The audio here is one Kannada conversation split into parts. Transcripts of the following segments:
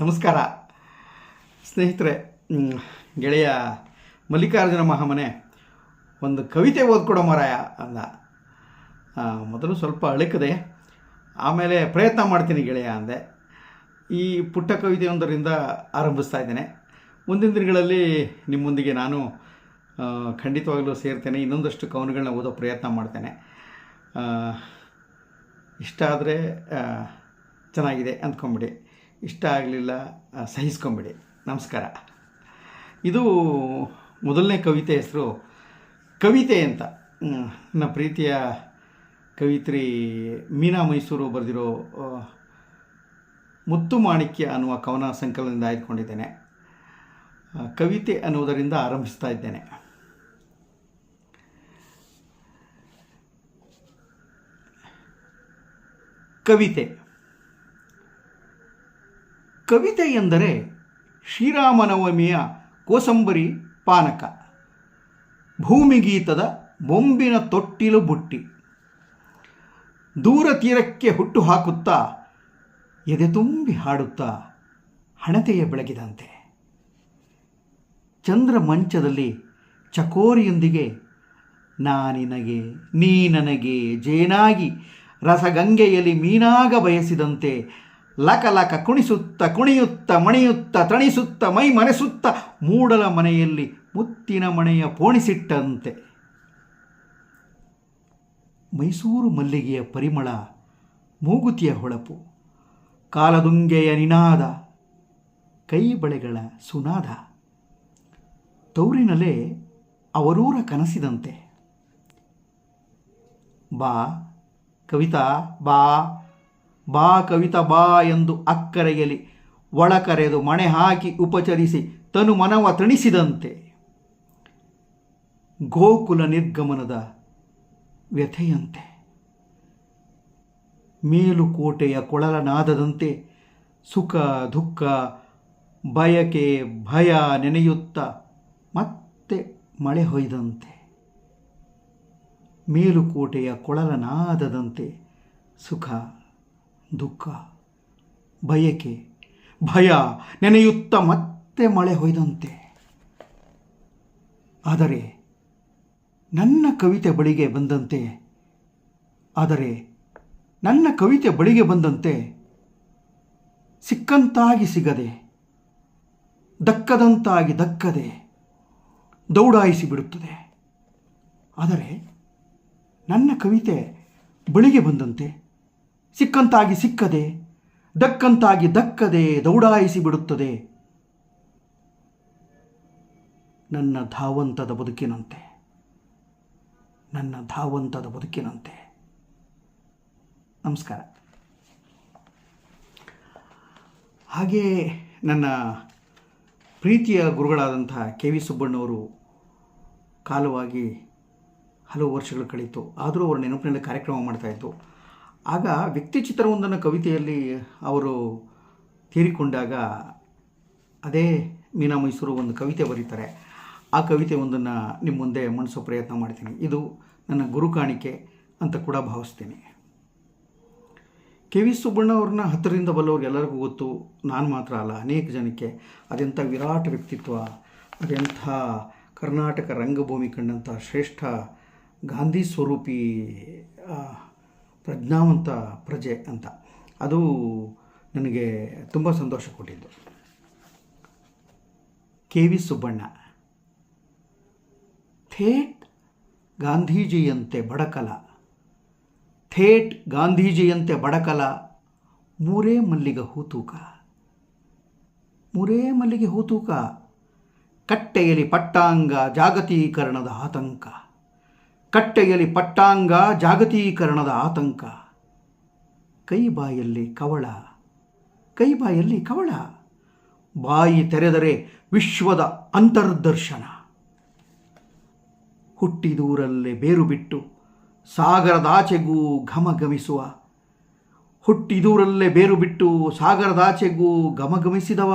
ನಮಸ್ಕಾರ. ಸ್ನೇಹಿತರೆ ಗೆಳೆಯ ಮಲ್ಲಿಕಾರ್ಜುನ ಮಹಾಮನೆ ಒಂದು ಕವಿತೆ ಓದ್ಕೊಡೋ ಮಾರಾಯ ಅಂದ ಮೊದಲು ಸ್ವಲ್ಪ ಅಳುಕದೆ, ಆಮೇಲೆ ಪ್ರಯತ್ನ ಮಾಡ್ತೀನಿ ಗೆಳೆಯ ಅಂದೆ. ಈ ಪುಟ್ಟ ಕವಿತೆಯೊಂದರಿಂದ ಆರಂಭಿಸ್ತಾ ಇದ್ದೇನೆ. ಮುಂದಿನ ದಿನಗಳಲ್ಲಿ ನಿಮ್ಮೊಂದಿಗೆ ನಾನು ಖಂಡಿತವಾಗಲೂ ಸೇರ್ತೇನೆ, ಇನ್ನೊಂದಷ್ಟು ಕವನಗಳನ್ನ ಓದೋ ಪ್ರಯತ್ನ ಮಾಡ್ತೇನೆ. ಇಷ್ಟ ಆದರೆ ಚೆನ್ನಾಗಿದೆ ಅಂದ್ಕೊಂಬಿಡಿ. ಇಷ್ಟ ಆಗಲಿಲ್ಲ ಸಹಿಸ್ಕೊಂಬಿಡಿ. ನಮಸ್ಕಾರ. ಇದು ಮೊದಲನೇ ಕವಿತೆ ಹೆಸರು ಕವಿತೆ ಅಂತ. ನನ್ನ ಪ್ರೀತಿಯ ಕವಿತ್ರಿ ಮೀನಾ ಮೈಸೂರು ಬರೆದಿರೋ ಮುತ್ತು ಮಾಣಿಕ್ಯ ಅನ್ನುವ ಕವನ ಸಂಕಲನದಿಂದ ಆಯ್ದುಕೊಂಡಿದ್ದೇನೆ. ಕವಿತೆ ಅನ್ನುವುದರಿಂದ ಆರಂಭಿಸ್ತಾ ಇದ್ದೇನೆ. ಕವಿತೆ. ಕವಿತೆ ಎಂದರೆ ಶ್ರೀರಾಮನವಮಿಯ ಕೋಸಂಬರಿ ಪಾನಕ, ಭೂಮಿಗೀತದ ಬೊಂಬಿನ ತೊಟ್ಟಿಲು ಬುಟ್ಟಿ. ದೂರ ತೀರಕ್ಕೆ ಹುಟ್ಟು ಹಾಕುತ್ತಾ ಎದೆ ತುಂಬಿ ಹಾಡುತ್ತಾ ಹಣತೆಯ ಬೆಳಗಿದಂತೆ. ಚಂದ್ರ ಮಂಚದಲ್ಲಿ ಚಕೋರಿಯೊಂದಿಗೆ, ನಾನಿನಗೆ, ನೀ ನನಗೆ ಜೇನಾಗಿ, ರಸಗಂಗೆಯಲ್ಲಿ ಮೀನಾಗ ಬಯಸಿದಂತೆ ಲಕ ಲಕ ಕುಣಿಸುತ್ತ ಕುಣಿಯುತ್ತ ಮಣಿಯುತ್ತ ತಣಿಸುತ್ತ ಮೈ ಮರೆಸುತ್ತ ಮೂಡಲ ಮನೆಯಲ್ಲಿ ಮುತ್ತಿನ ಮಣೆಯ ಪೋಣಿಸಿಟ್ಟಂತೆ. ಮೈಸೂರು ಮಲ್ಲಿಗೆಯ ಪರಿಮಳ ಮೂಗುತಿಯ ಹೊಳಪು, ಕಾಲದುಂಗೆಯ ನಿನಾದ ಕೈ ಬಳೆಗಳ ಸುನಾದ. ತೌರಿನಲ್ಲೇ ಅವರೂರ ಕನಸಿದಂತೆ. ಬಾ ಕವಿತಾ, ಬಾ. ಬಾ ಕವಿತಾ ಬಾ ಎಂದು ಅಕ್ಕರೆಯಲಿ ಒಳಕರೆದು ಮಣೆ ಹಾಕಿ ಉಪಚರಿಸಿ ತನು ಮನವ ತಣಿಸಿದಂತೆ. ಗೋಕುಲ ನಿರ್ಗಮನದ ವ್ಯಥೆಯಂತೆ. ಮೇಲುಕೋಟೆಯ ಕೊಳಲನಾದದಂತೆ ಸುಖ, ದುಃಖ, ಬಯಕೆ, ಭಯ ನೆನೆಯುತ್ತ ಮತ್ತೆ ಮಳೆ ಹೊಯ್ದಂತೆ. ಮೇಲುಕೋಟೆಯ ಕೊಳಲನಾದದಂತೆ ಸುಖ ದುಃಖ, ಬಯಕೆ, ಭಯ, ನೆನೆಯುತ್ತ ಮತ್ತೆ ಮಳೆ ಹೊಯ್ದಂತೆ. ಆದರೆ ನನ್ನ ಕವಿತೆ ಬಳಿಗೆ ಬಂದಂತೆ, ಆದರೆ ನನ್ನ ಕವಿತೆ ಬಳಿಗೆ ಬಂದಂತೆ ಸಿಕ್ಕಂತಾಗಿ ಸಿಗದೆ, ದಕ್ಕದಂತಾಗಿ ದಕ್ಕದೆ ದೌಡಾಯಿಸಿ ಬಿಡುತ್ತದೆ. ಆದರೆ ನನ್ನ ಕವಿತೆ ಬಳಿಗೆ ಬಂದಂತೆ ಸಿಕ್ಕಂತಾಗಿ ಸಿಕ್ಕದೆ, ದಕ್ಕಂತಾಗಿ ದಕ್ಕದೆ ದೌಡಾಯಿಸಿ ಬಿಡುತ್ತದೆ. ನನ್ನ ಧಾವಂತದ ಬದುಕಿನಂತೆ, ನನ್ನ ಧಾವಂತದ ಬದುಕಿನಂತೆ. ನಮಸ್ಕಾರ. ಹಾಗೆ ನನ್ನ ಪ್ರೀತಿಯ ಗುರುಗಳಾದಂಥ ಕೆ ವಿ ಸುಬ್ಬಣ್ಣವರು ಕಾಲವಾಗಿ ಹಲವು ವರ್ಷಗಳು ಕಳೀತು ಆದರೂ ಅವರ ನೆನಪಿನಲ್ಲಿ ಕಾರ್ಯಕ್ರಮ ಮಾಡ್ತಾಯಿತ್ತು ಆಗ ವ್ಯಕ್ತಿ ಚಿತ್ರವೊಂದನ್ನು ಕವಿತೆಯಲ್ಲಿ ಅವರು ತೀರಿಕೊಂಡಾಗ ಅದೇ ಮೀನಾ ಮೈಸೂರು ಒಂದು ಕವಿತೆ ಬರೀತಾರೆ. ಆ ಕವಿತೆ ಒಂದನ್ನು ನಿಮ್ಮ ಮುಂದೆ ಮಣಿಸೋ ಪ್ರಯತ್ನ ಮಾಡ್ತೀನಿ. ಇದು ನನ್ನ ಗುರು ಕಾಣಿಕೆ ಅಂತ ಕೂಡ ಭಾವಿಸ್ತೀನಿ. ಕೆ ವಿ ಸುಬ್ಬಣ್ಣ ಅವ್ರನ್ನ ಹತ್ತಿರದಿಂದ ಬಲ್ಲವ್ರಿಗೆ ಎಲ್ಲರಿಗೂ ಗೊತ್ತು. ನಾನು ಮಾತ್ರ ಅಲ್ಲ, ಅನೇಕ ಜನಕ್ಕೆ. ಅದೆಂಥ ವಿರಾಟ್ ವ್ಯಕ್ತಿತ್ವ, ಅದೆಂಥ ಕರ್ನಾಟಕ ರಂಗಭೂಮಿ ಕಂಡಂಥ ಶ್ರೇಷ್ಠ ಗಾಂಧಿ ಸ್ವರೂಪಿ ಪ್ರಜ್ಞಾವಂತ ಪ್ರಜೆ ಅಂತ. ಅದು ನನಗೆ ತುಂಬ ಸಂತೋಷ ಕೊಟ್ಟಿದ್ದು. K V Subbanna. ಥೇಟ್ ಗಾಂಧೀಜಿಯಂತೆ ಬಡಕಲ. ಥೇಟ್ ಗಾಂಧೀಜಿಯಂತೆ ಬಡಕಲ. ಮೂರೇ ಮಲ್ಲಿಗೆ ಹೂತೂಕ. ಮೂರೇ ಮಲ್ಲಿಗೆ ಹೂತೂಕ. ಕಟ್ಟೆಯಲ್ಲಿ ಪಟ್ಟಾಂಗ ಜಾಗತೀಕರಣದ ಆತಂಕ. ಕಟ್ಟೆಯಲ್ಲಿ ಪಟ್ಟಾಂಗ ಜಾಗತೀಕರಣದ ಆತಂಕ. ಕೈ ಬಾಯಲ್ಲಿ ಕವಳ, ಕೈ ಬಾಯಲ್ಲಿ ಕವಳ. ಬಾಯಿ ತೆರೆದರೆ ವಿಶ್ವದ ಅಂತರ್ದರ್ಶನ. ಹುಟ್ಟಿದೂರಲ್ಲೇ ಬೇರು ಬಿಟ್ಟು ಸಾಗರದಾಚೆಗೂ ಘಮಗಮಿಸುವ ಹುಟ್ಟಿದೂರಲ್ಲೇ ಬೇರು ಬಿಟ್ಟು ಸಾಗರದಾಚೆಗೂ ಘಮಗಮಿಸಿದವ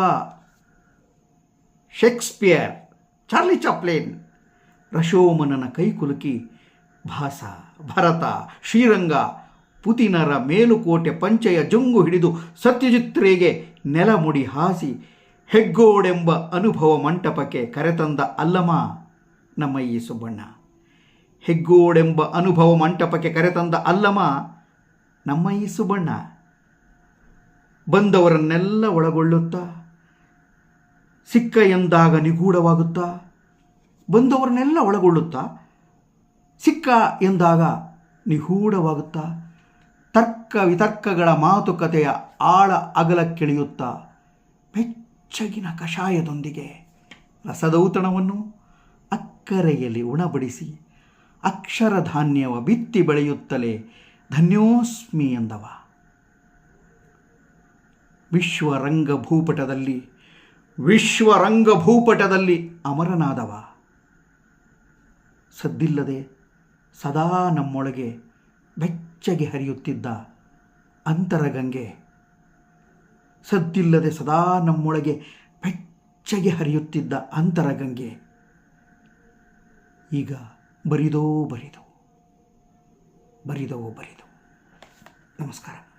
ಶೇಕ್ಸ್ಪಿಯರ್, ಚಾರ್ಲಿ ಚಾಪ್ಲೇನ್. ರಶೋಮನನ ಕೈಕುಲುಕಿ ಭಾಸ, ಭರತ, ಶ್ರೀರಂಗ, ಪುತಿನರ ಮೇಲುಕೋಟೆ ಪಂಚೆಯ ಜಂಗು ಹಿಡಿದು ಸತ್ಯಜಿತ್ರೆಗೆ ನೆಲಮುಡಿ ಹಾಸಿ ಹೆಗ್ಗೋಡೆಂಬ ಅನುಭವ ಮಂಟಪಕ್ಕೆ ಕರೆತಂದ ಅಲ್ಲಮ ನಮ್ಮ ಈ ಸುಬ್ಬಣ್ಣ. ಹೆಗ್ಗೋಡೆಂಬ ಅನುಭವ ಮಂಟಪಕ್ಕೆ ಕರೆತಂದ ಅಲ್ಲಮ ನಮ್ಮ ಈ ಸುಬ್ಬಣ್ಣ. ಬಂದವರನ್ನೆಲ್ಲ ಒಳಗೊಳ್ಳುತ್ತಾ, ಸಿಕ್ಕ ಎಂದಾಗ ನಿಗೂಢವಾಗುತ್ತಾ, ಬಂದವರನ್ನೆಲ್ಲ ಒಳಗೊಳ್ಳುತ್ತಾ ಸಿಕ್ಕ ಎಂದಾಗ ನಿಗೂಢವಾಗುತ್ತಾ? ತರ್ಕ ವಿತರ್ಕಗಳ ಮಾತುಕತೆಯ ಆಳ ಅಗಲಕ್ಕಿಳಿಯುತ್ತಾ ಬೆಚ್ಚಗಿನ ಕಷಾಯದೊಂದಿಗೆ ರಸದೌತಣವನ್ನು ಅಕ್ಕರೆಯಲ್ಲಿ ಉಣಬಡಿಸಿ ಅಕ್ಷರಧಾನ್ಯವ ಬಿತ್ತಿ ಬೆಳೆಯುತ್ತಲೇ ಧನ್ಯೋಸ್ಮಿ ಎಂದವ. ವಿಶ್ವರಂಗಭೂಪಟದಲ್ಲಿ ವಿಶ್ವರಂಗಭೂಪಟದಲ್ಲಿ ಅಮರನಾದವ. ಸದ್ದಿಲ್ಲದೆ ಸದಾ ನಮ್ಮೊಳಗೆ ಬೆಚ್ಚಗೆ ಹರಿಯುತ್ತಿದ್ದ ಅಂತರಗಂಗೆ. ಸದ್ದಿಲ್ಲದೆ ಸದಾ ನಮ್ಮೊಳಗೆ ಬೆಚ್ಚಗೆ ಹರಿಯುತ್ತಿದ್ದ ಅಂತರಗಂಗೆ. ಈಗ ಬರಿದೋ ಬರಿದು ಬರಿದೋ ಬರಿದು. ನಮಸ್ಕಾರ.